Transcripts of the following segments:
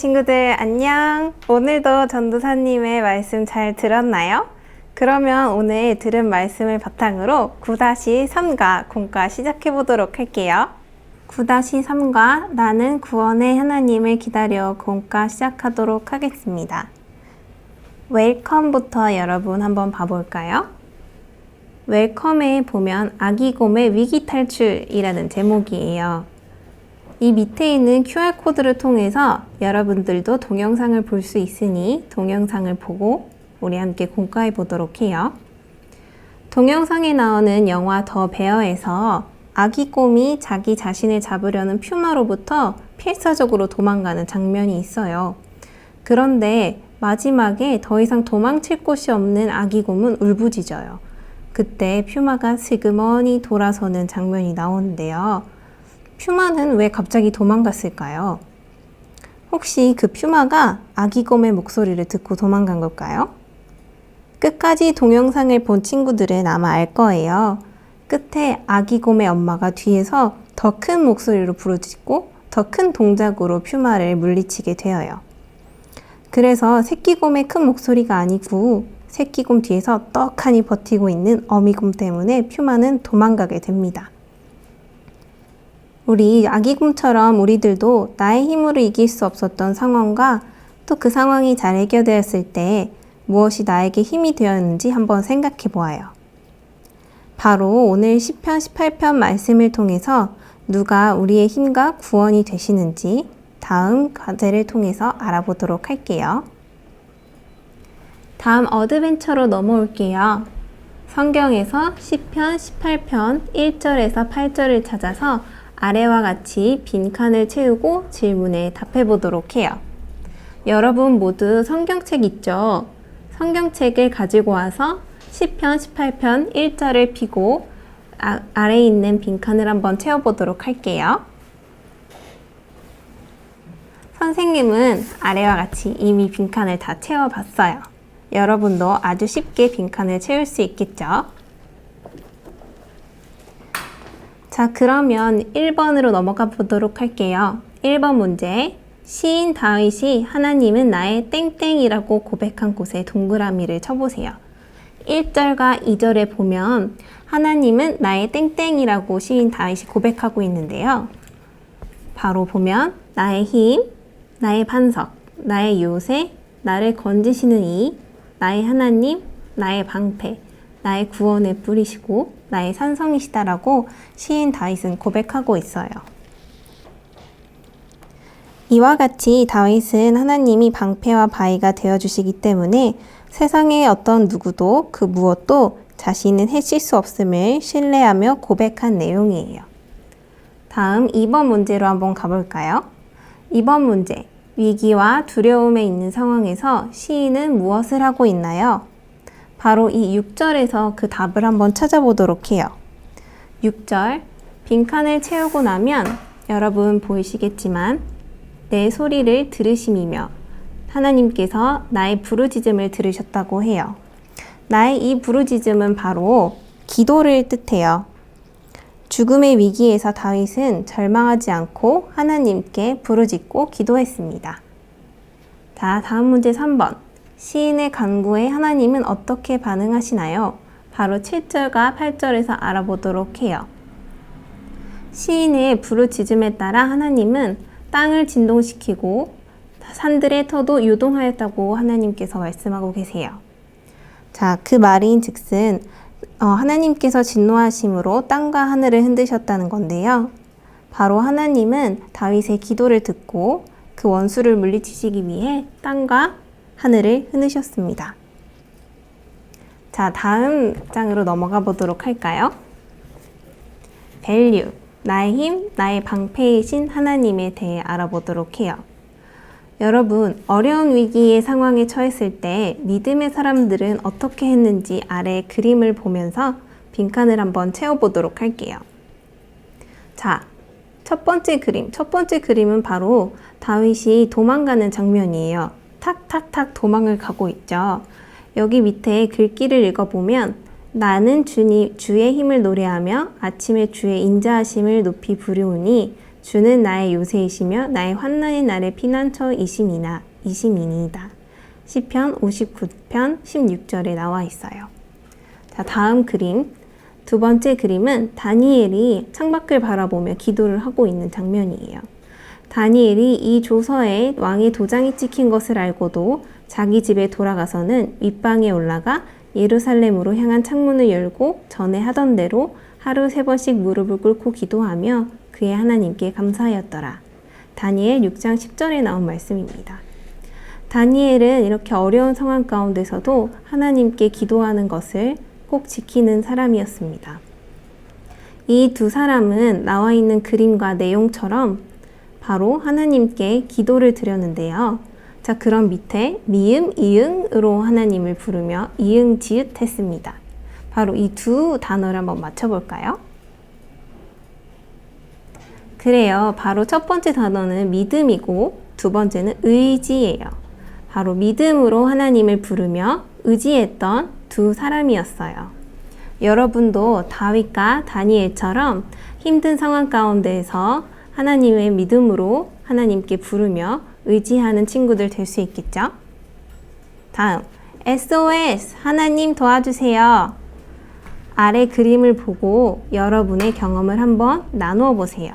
친구들 안녕. 오늘도 전도사님의 말씀 잘 들었나요? 그러면 오늘 들은 말씀을 바탕으로 9-3과 공과 시작해 보도록 할게요. 9-3과 나는 구원의 하나님을 기다려 공과 시작하도록 하겠습니다. 웰컴부터 여러분 한번 봐볼까요? 웰컴에 보면 아기곰의 위기 탈출이라는 제목이에요. 이 밑에 있는 QR코드를 통해서 여러분들도 동영상을 볼 수 있으니 동영상을 보고 우리 함께 공부해 보도록 해요. 동영상에 나오는 영화 더 베어에서 아기 곰이 자기 자신을 잡으려는 퓨마로부터 필사적으로 도망가는 장면이 있어요. 그런데 마지막에 더 이상 도망칠 곳이 없는 아기 곰은 울부짖어요. 그때 퓨마가 슬그머니 돌아서는 장면이 나오는데요. 퓨마는 왜 갑자기 도망갔을까요? 혹시 그 퓨마가 아기곰의 목소리를 듣고 도망간 걸까요? 끝까지 동영상을 본 친구들은 아마 알 거예요. 끝에 아기곰의 엄마가 뒤에서 더 큰 목소리로 부르짖고 더 큰 동작으로 퓨마를 물리치게 되어요. 그래서 새끼곰의 큰 목소리가 아니고 새끼곰 뒤에서 떡하니 버티고 있는 어미곰 때문에 퓨마는 도망가게 됩니다. 우리 아기곰처럼 우리들도 나의 힘으로 이길 수 없었던 상황과 또 그 상황이 잘 해결되었을 때 무엇이 나에게 힘이 되었는지 한번 생각해 보아요. 바로 오늘 10편, 18편 말씀을 통해서 누가 우리의 힘과 구원이 되시는지 다음 과제를 통해서 알아보도록 할게요. 다음 어드벤처로 넘어올게요. 성경에서 10편, 18편 1절에서 8절을 찾아서 아래와 같이 빈 칸을 채우고 질문에 답해 보도록 해요. 여러분 모두 성경책 있죠? 성경책을 가지고 와서 10편, 18편 1절을 피고 아, 아래에 있는 빈칸을 한번 채워보도록 할게요. 선생님은 아래와 같이 이미 빈칸을 다 채워봤어요. 여러분도 아주 쉽게 빈칸을 채울 수 있겠죠? 자, 그러면 1번으로 넘어가 보도록 할게요. 1번 문제. 시인 다윗이 하나님은 나의 땡땡이라고 고백한 곳에 동그라미를 쳐보세요. 1절과 2절에 보면 하나님은 나의 땡땡이라고 시인 다윗이 고백하고 있는데요. 바로 보면 나의 힘, 나의 반석, 나의 요새, 나를 건지시는 이, 나의 하나님, 나의 방패, 나의 구원을 뿌리시고 나의 산성이시다라고 시인 다윗은 고백하고 있어요. 이와 같이 다윗은 하나님이 방패와 바위가 되어 주시기 때문에 세상의 어떤 누구도 그 무엇도 자신은 해칠 수 없음을 신뢰하며 고백한 내용이에요. 다음 2번 문제로 한번 가볼까요? 2번 문제. 위기와 두려움에 있는 상황에서 시인은 무엇을 하고 있나요? 바로 이 6절에서 그 답을 한번 찾아보도록 해요. 6절. 빈칸을 채우고 나면 여러분 보이시겠지만 내 소리를 들으심이며 하나님께서 나의 부르짖음을 들으셨다고 해요. 나의 이 부르짖음은 바로 기도를 뜻해요. 죽음의 위기에서 다윗은 절망하지 않고 하나님께 부르짖고 기도했습니다. 자, 다음 문제 3번. 시인의 간구에 하나님은 어떻게 반응하시나요? 바로 7절과 8절에서 알아보도록 해요. 시인의 부르짖음에 따라 하나님은 땅을 진동시키고 산들의 터도 유동하였다고 하나님께서 말씀하고 계세요. 자, 그 말인 즉슨 어, 하나님께서 진노하심으로 땅과 하늘을 흔드셨다는 건데요. 바로 하나님은 다윗의 기도를 듣고 그 원수를 물리치시기 위해 땅과 하늘을 흔드셨습니다. 자, 다음 장으로 넘어가 보도록 할까요? 밸류, 나의 힘, 나의 방패이신 하나님에 대해 알아보도록 해요. 여러분, 어려운 위기의 상황에 처했을 때 믿음의 사람들은 어떻게 했는지 아래 그림을 보면서 빈칸을 한번 채워보도록 할게요. 자, 첫 번째 그림. 첫 번째 그림은 바로 다윗이 도망가는 장면이에요. 탁탁탁 도망을 가고 있죠. 여기 밑에 글귀를 읽어보면 나는 주님, 주의 힘을 노래하며 아침에 주의 인자하심을 높이 부르오니 주는 나의 요새이시며 나의 환난의 날의 피난처이심이나 이심이니이다. 시편 59편 16절에 나와 있어요. 자, 다음 그림. 두 번째 그림은 다니엘이 창밖을 바라보며 기도를 하고 있는 장면이에요. 다니엘이 이 조서에 왕의 도장이 찍힌 것을 알고도 자기 집에 돌아가서는 윗방에 올라가 예루살렘으로 향한 창문을 열고 전에 하던 대로 하루 세 번씩 무릎을 꿇고 기도하며 그의 하나님께 감사하였더라. 다니엘 6장 10절에 나온 말씀입니다. 다니엘은 이렇게 어려운 상황 가운데서도 하나님께 기도하는 것을 꼭 지키는 사람이었습니다. 이 두 사람은 나와 있는 그림과 내용처럼 바로 하나님께 기도를 드렸는데요. 자, 그럼 밑에 미음, 이응으로 하나님을 부르며 이응, 지읒 했습니다. 바로 이 두 단어를 한번 맞춰볼까요? 그래요. 바로 첫 번째 단어는 믿음이고 두 번째는 의지예요. 바로 믿음으로 하나님을 부르며 의지했던 두 사람이었어요. 여러분도 다윗과 다니엘처럼 힘든 상황 가운데에서 하나님의 믿음으로 하나님께 부르며 의지하는 친구들 될 수 있겠죠? 다음, SOS, 하나님 도와주세요. 아래 그림을 보고 여러분의 경험을 한번 나누어 보세요.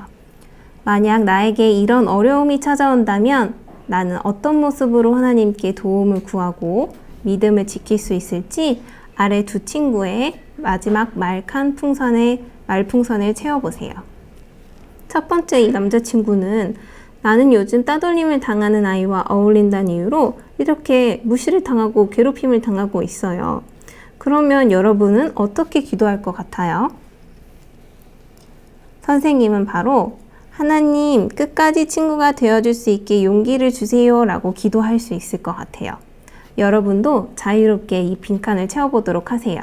만약 나에게 이런 어려움이 찾아온다면 나는 어떤 모습으로 하나님께 도움을 구하고 믿음을 지킬 수 있을지 아래 두 친구의 마지막 말칸 풍선의 말풍선을 채워보세요. 첫 번째 이 남자친구는 나는 요즘 따돌림을 당하는 아이와 어울린다는 이유로 이렇게 무시를 당하고 괴롭힘을 당하고 있어요. 그러면 여러분은 어떻게 기도할 것 같아요? 선생님은 바로 하나님 끝까지 친구가 되어줄 수 있게 용기를 주세요 라고 기도할 수 있을 것 같아요. 여러분도 자유롭게 이 빈칸을 채워보도록 하세요.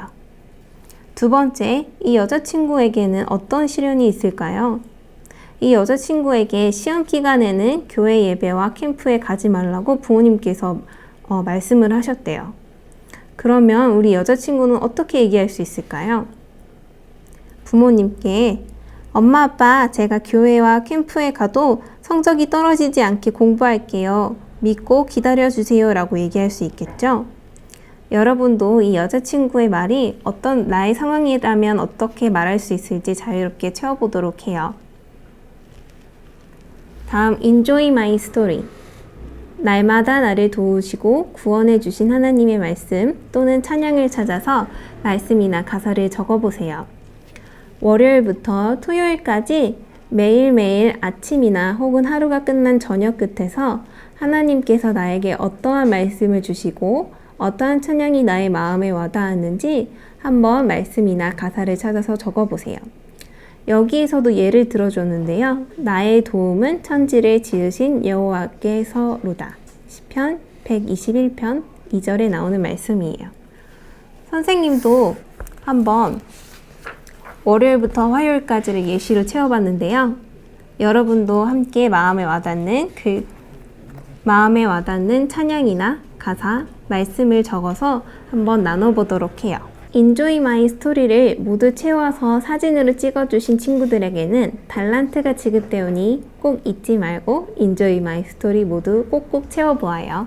두 번째, 이 여자친구에게는 어떤 시련이 있을까요? 이 여자친구에게 시험 기간에는 교회 예배와 캠프에 가지 말라고 부모님께서 어, 말씀을 하셨대요. 그러면 우리 여자친구는 어떻게 얘기할 수 있을까요? 부모님께 엄마 아빠 제가 교회와 캠프에 가도 성적이 떨어지지 않게 공부할게요. 믿고 기다려 주세요 라고 얘기할 수 있겠죠? 여러분도 이 여자친구의 말이 어떤 나의 상황이라면 어떻게 말할 수 있을지 자유롭게 채워보도록 해요. 다음 Enjoy My Story 날마다 나를 도우시고 구원해 주신 하나님의 말씀 또는 찬양을 찾아서 말씀이나 가사를 적어보세요. 월요일부터 토요일까지 매일매일 아침이나 혹은 하루가 끝난 저녁 끝에서 하나님께서 나에게 어떠한 말씀을 주시고 어떠한 찬양이 나의 마음에 와닿았는지 한번 말씀이나 가사를 찾아서 적어보세요. 여기에서도 예를 들어줬는데요. 나의 도움은 천지를 지으신 여호와께서로다. 시편 121편 2절에 나오는 말씀이에요. 선생님도 한번 월요일부터 화요일까지를 예시로 채워봤는데요. 여러분도 함께 마음에 와닿는 그 마음에 와닿는 찬양이나 가사, 말씀을 적어서 한번 나눠보도록 해요. 인조이 마이 스토리를 모두 채워서 사진으로 찍어주신 친구들에게는 달란트가 지급되오니 꼭 잊지 말고 인조이 마이 스토리 모두 꼭꼭 채워보아요.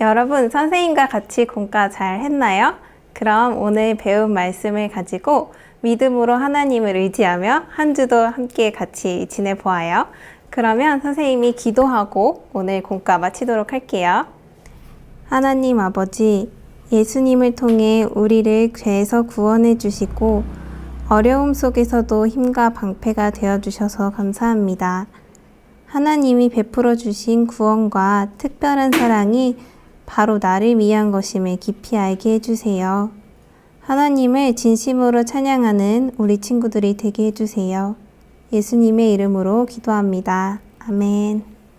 여러분, 선생님과 같이 공과 잘 했나요? 그럼 오늘 배운 말씀을 가지고 믿음으로 하나님을 의지하며 한 주도 함께 같이 지내보아요. 그러면 선생님이 기도하고 오늘 공과 마치도록 할게요. 하나님 아버지, 예수님을 통해 우리를 죄에서 구원해 주시고 어려움 속에서도 힘과 방패가 되어 주셔서 감사합니다. 하나님이 베풀어 주신 구원과 특별한 사랑이 바로 나를 위한 것임을 깊이 알게 해주세요. 하나님을 진심으로 찬양하는 우리 친구들이 되게 해주세요. 예수님의 이름으로 기도합니다. 아멘.